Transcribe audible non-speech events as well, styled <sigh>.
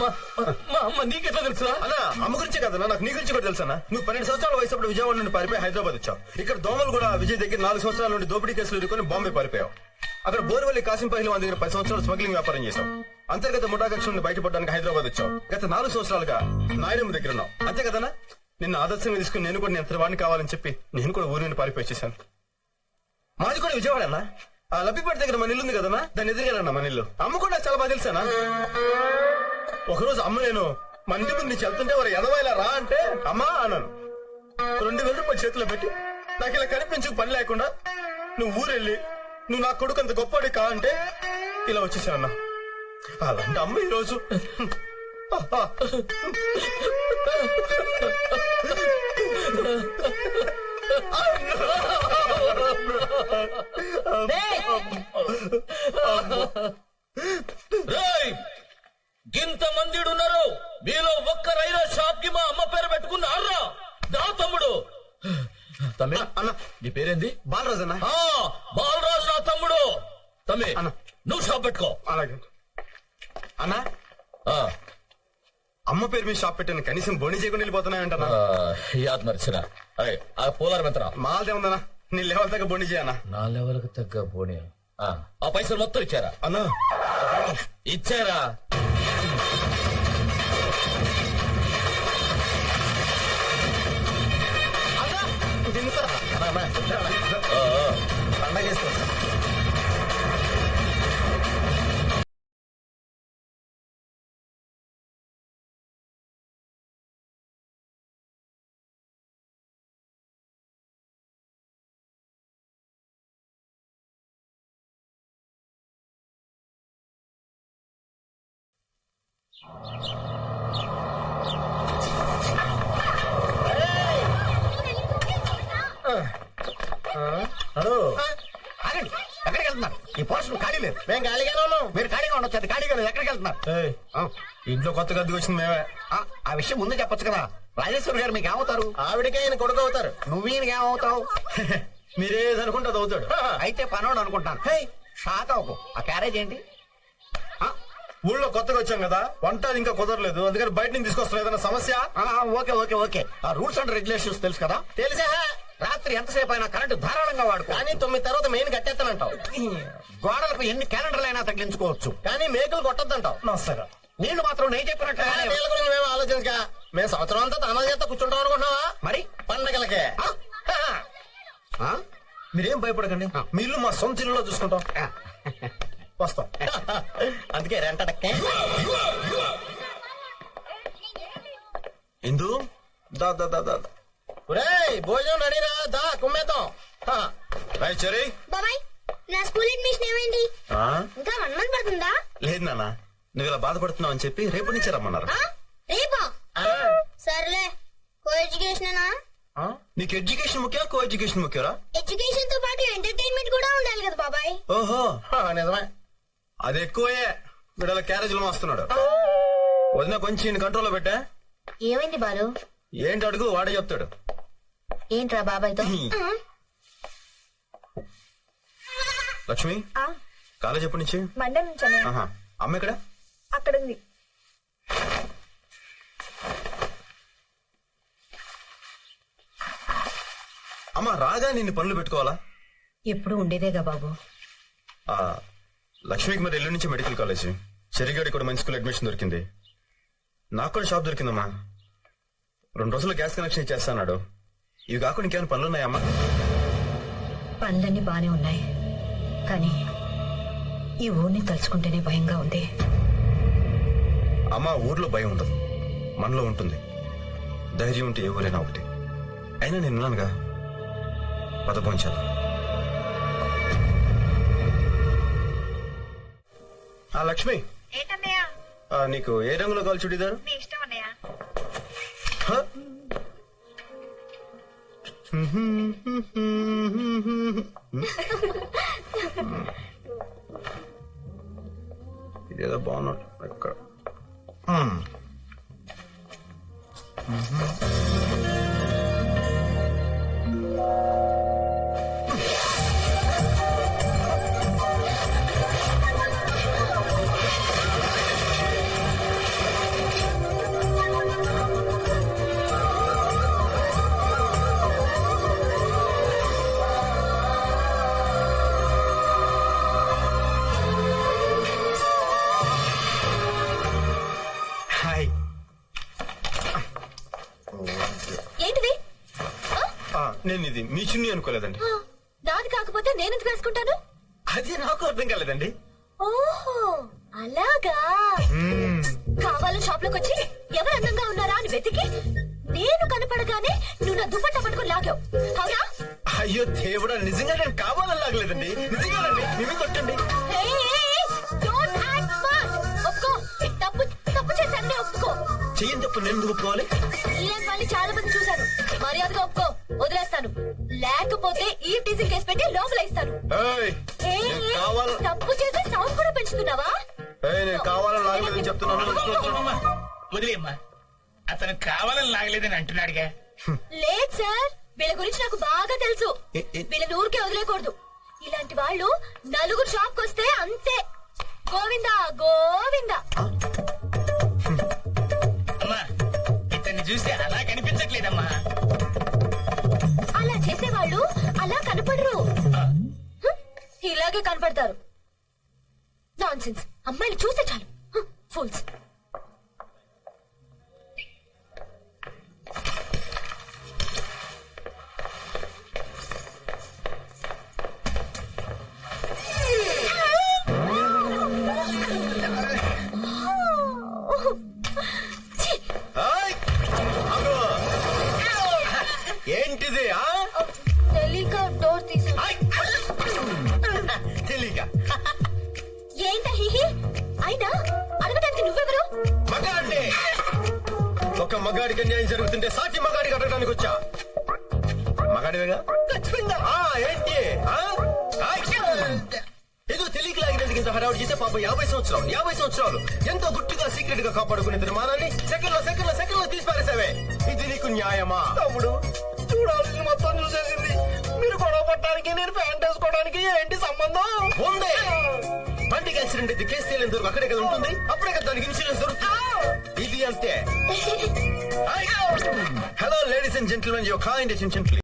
మా మా అమ్మ నీకెట్లా తెలుసా అన్నా అమ్మ నాకు నీ గురించి కూడా తెలుసా నువ్వు పన్నెండు సంవత్సరాల వయసు అప్పుడు విజయవాడ నుండి పారిపోయి హైదరాబాద్ వచ్చావు. ఇక్కడ దోమలు కూడా విజయ్ దగ్గర నాలుగు సంవత్సరాల నుండి దోపిడీ కేసులు ఎదుర్కొని బాంబే పారిపోయావు. అక్కడ బోర్వల్లి కాసిం పహిల్వాన్ దగ్గర పది సంవత్సరాలు స్మగ్లింగ్ వ్యాపారం చేశావు. అంతర్గత ముఠాకక్ష నుండి బయటపడడానికి హైదరాబాద్ వచ్చావు. గత నాలుగు సంవత్సరాలుగా నాయనమ్మ దగ్గర ఉన్నావు. అంతే కదనా నిన్ను ఆదర్శంగా తీసుకుని నేను కూడా నేను వాడిని కావాలని చెప్పి నేను కూడా ఊరి నుండి పారిపోయేసాను మాది కూడా విజయవాడ అన్న. ఆ లబ్బిపేట దగ్గర మన ఇల్లు ఉంది కదన్నా? దాన్ని ఎదురుగా మన ఇల్లు అమ్మ కూడా చాలా బాగా తెలుసానా ఒకరోజు అమ్మ నేను మన ఇంటి ముందు నుంచి వెళ్తుంటే వారు ఎదవాయిలా రా అంటే అమ్మా అన్నాను. రెండు వేల రూపాయలు చేతిలో పెట్టి నాకు ఇలా కనిపించు పని లేకుండా నువ్వు ఊరెళ్ళి నువ్వు నా కొడుకు అంత గొప్పవాడి కా అంటే ఇలా వచ్చేసానన్నా. అలాంటి అమ్మ ఈరోజు గింత మందిడు ఉన్నారు మీలో ఒక్కరైనా షాప్కి మా అమ్మ పేరు పెట్టుకున్నారా దా తమ్ముడు తమ్మి అన్న నీ పేరేంది? బాలరాజు అన్న. బాలరాజు నా తమ్ముడు. తమ్మి అన్న. నువ్వు షాప్ పెట్టుకో. అలాగే. అన్నా ఆ, అమ్మ పేరు మీద షాప్ పెట్టాను కనీసం బోని చేయకుండా వెళ్ళిపోతున్నాయంటన్నా ఆ, మరిచిన అయ్ ఆ పోలారం ఎంతరా మాదే ఉందన్నా. నీ లెవెల్ దగ్గర బోని చేయన్నా నా లెవెల్కి తగ్గ పోనీ ఆ ఆ పైసలు మొత్తం ఇచ్చారా? అన్నా. ఇచ్చారా? 가만만 좀 살아봐. 어, 방망이했어. హలో. ఆగండి. ఎక్కడికి వెళ్తున్నారు? ఈ పోర్షన్ ఖాళీ లేదు. మేము ఖాళీగానే ఉన్నాం. మీరు ఖాళీగా ఉండొచ్చు. అది ఖాళీగా లేదు. ఎక్కడికి వెళ్తున్నారు? ఏయ్, ఆ, ఇంట్లో కొత్తగా వచ్చింది మేమే. ఆ, ఆ విషయం ముందు చెప్పొచ్చు కదా. రాజేశ్వరి గారు మీకు ఏమవుతారు? ఆవిడకే ఆయన కొడుకు అవుతారు. నువ్వు ఈయనకి ఏమవుతావు? <laughs> మీరేది అనుకుంటే అది అవుతాడు. అయితే పనోడు అనుకుంటాను. హే షాక్ అవ్వకు. ఆ క్యారేజ్ ఏంటి? ఆ, ఊళ్ళో కొత్తగా వచ్చాం కదా. వంట అది ఇంకా కుదరలేదు. అందుకని బయట నుంచి తీసుకొస్తాం ఏదైనా సమస్య? ఆ, ఓకే ఓకే ఓకే. ఆ రూల్స్ అండ్ రెగ్యులేషన్స్ తెలుసు కదా? తెలిసే? రాత్రి ఎంతసేపు అయినా కరెంటు ధారాళంగా వాడుకో. కానీ తొమ్మిది తర్వాత మెయిన్ కట్టేస్తానంటావు. గోడలకు ఎన్ని క్యాలెండర్లు అయినా తగిలించుకోవచ్చు. కానీ మేకలు కొట్టద్దంటావు. నమస్కారం నీళ్ళు మాత్రం నేను చెప్పినట్టు గురించి మేము ఆలోచించక. మేము సంవత్సరం అంతా తన చేత కూర్చుంటాం అనుకుంటున్నావా? మరి? పండగలకే. మీరేం భయపడకండి. మీ ఇల్లు మా సొంత ఇల్లులో చూసుకుంటాం. వస్తాం. అందుకే రెంటడక్కే ఇందు? దా దా దా దా. భోజనం రెడీరా దా కుమ్మేద్దాం. హా. రాయ్ చెరీ బాబాయ్ నా స్కూల్ అడ్మిషన్ ఏమైంది? ఇంకా వన్ మంత్ పడుతుందా? లేదు నాన్న నువ్వు ఇలా బాధపడుతున్నావు అని చెప్పి రేపు నుంచి రమ్మన్నారు? రేపా? సర్లే కో ఎడ్యుకేషన్? నీకు ఎడ్యుకేషన్ ముఖ్యం కో ఎడ్యుకేషన్ ముఖ్యరా ఎడ్యుకేషన్తో పాటు ఎంటర్టైన్మెంట్ కూడా ఉండాలి కదా బాబాయ్. ఓహో నిజమే. అది ఎక్కువే. వీడల క్యారేజీలు మోస్తున్నాడు. వదిన కొంచెం కంట్రోల్లో పెట్టా. ఏమైంది బాలు? ఏంటి అడుగు వాడే చెప్తాడు. ఏంట్రా బాబాయ్తో లక్ష్మి? కాలేజ్ ఎప్పటి నుంచి? మండే నుంచి అన్నయ్య. ఆహా. అమ్మ ఇక్కడ అక్కడ ఉంది అమ్మ రాగా నిన్ను పనులు పెట్టుకోవాలా? ఎప్పుడు ఉండేదేగా బాబు? ఆ, లక్ష్మికి మరి ఎల్లుండి నుంచి మెడికల్ కాలేజ్. చెరిగాడి కూడా మంచి స్కూల్ అడ్మిషన్ దొరికింది. నాకు కూడా షాప్ దొరికిందమ్మా. రెండు రోజుల్లో గ్యాస్ కనెక్షన్ ఇచ్చేస్తాడు ఇవి కాకుండా ఇంకేమైనా పనులు ఉన్నాయమ్మా? పనులన్నీ బానే ఉన్నాయి. కానీ ఈ ఊరిని తలుచుకుంటేనే భయంగా ఉంది. అమ్మ ఊర్లో భయం ఉండదు. మనలో ఉంటుంది. ధైర్యం ఉంటే ఏ ఊరైనా ఒకటి. అయినా నేను ఉన్నానుగా. పదపోంచాను ఆ లక్ష్మి. నీకు ఏ రంగులో కాల్ చుడిదారు? ఇదేదో బాగున్నట్టు ఎక్కడ నేను ఇది మీ చున్నీ అనుకోలేదండి. నాది కాకపోతే నేను ఎందుకు వేసుకుంటాను? అది నాకు అర్థం కాలేదండి. ఓహో అలాగా. కావాలని షాప్లోకి వచ్చి ఎవరు అందంగా ఉన్నారా అని వెతికి నేను కనపడగానే నువ్వు నా దుప్పట్ట పట్టుకొని లాగావు. అవునా? అయ్యో దేవుడా నిజంగా నేను కావాలని లాగలేదండి. నిజంగానండి మేమే కొట్టండి. చెయ్యని తప్పు నేను ఒప్పుకోవాలి? ఇలాంటి వాళ్ళని చాలా మంది చూశాను మర్యాదగా ఒప్పుకో. వదిలేస్తాను లేకపోతే ఈ టీజింగ్ కేసు పెట్టి లోపల ఇస్తాను. ఏయ్, ఏయ్, నేను ఏయ్, కావాల- తప్పు చేసి సౌండ్ కూడా పెంచుతున్నావా? ఏయ్, నేను కావాలని లాగలేదని చెప్తున్నాను. అమ్మా వదిలేమ్మా అతను కావాలని లాగలేదని అంటున్నాడుగా. లేదు సార్. వీళ్ళ గురించి నాకు బాగా అలా కనపడరు. హ, ఇలాగే కనపడతారు. నాన్సెన్స్ అమ్మాయిని చూస్తే చాలు. ఫుల్స్ ఒక మగాడికి అన్యాయం జరుగుతుంటే సాటి మగాడికి అడగడానికి వచ్చా? మగాడివేగా? ఆ, ఏంటి? ఆ? ఏదో తెలియక లాగినందుకు ఇంత హడావుడి చేస్తే పాప యాభై సంవత్సరాలు యాభై సంవత్సరాలు. ఎంతో గుట్టుగా సీక్రెట్గా కాపాడుకునే నిర్మాణాన్ని సెకండ్లో సెకండ్లో సెకండ్లో తీసి పారేసావే ఇది నీకు న్యాయమా? తమ్ముడు చూడాల్సింది మొత్తం చూసేసింది మీరు గొడవ పట్టడానికి నేను ప్యాంట్ వేసుకోవడానికి ఏంటి సంబంధం? ఉంది. బండికి యాక్సిడెంట్ అయితే కేసు తేలేంత వరకు అక్కడే కదా ఉంటుంది. అప్పుడే కదా దానికి ఇన్సూరెన్స్ దొరుకుతుంది. ఇది అంతే. <laughs> ladies and gentlemen, your kind attention, please.